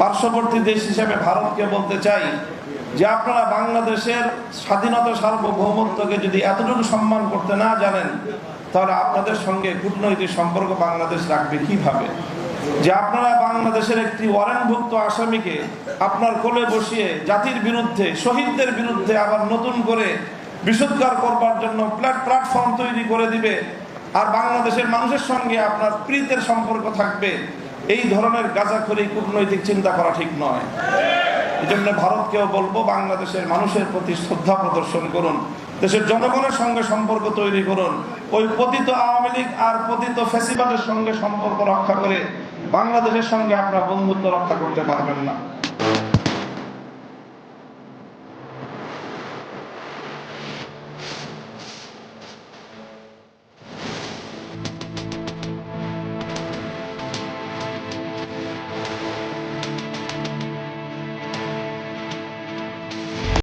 পার্শ্ববর্তী দেশ হিসেবে ভারতকে বলতে চাই যে আপনারা বাংলাদেশের স্বাধীনতা সার্বভৌমত্বকে যদি এতটুকু সম্মান করতে না জানেন, তাহলে আপনাদের সঙ্গে কূটনৈতিক সম্পর্ক বাংলাদেশ রাখবে কীভাবে? যে আপনারা বাংলাদেশের একটি ওয়ারেন্টভুক্ত আসামিকে আপনার কোলে বসিয়ে জাতির বিরুদ্ধে, শহীদদের বিরুদ্ধে আবার নতুন করে বিশুদ্ধার করবার জন্য প্ল্যাট, প্ল্যাটফর্ম তৈরি করে দিবে, আর বাংলাদেশের মানুষের সঙ্গে আপনার প্রীতের সম্পর্ক থাকবে এই ধরনের গাঁজাখড়ি কূটনৈতিক চিন্তা করা ঠিক নয়। এই জন্য ভারতকেও বলব, বাংলাদেশের মানুষের প্রতি শ্রদ্ধা প্রদর্শন করুন, দেশের জনগণের সঙ্গে সম্পর্ক তৈরি করুন, ওই পতিত আওয়ামী লীগ আর পতিত ফেসিবাদের সঙ্গে সম্পর্ক রক্ষা করে বাংলাদেশের সঙ্গে আপনারা বন্ধুত্ব রক্ষা করতে পারবেন না।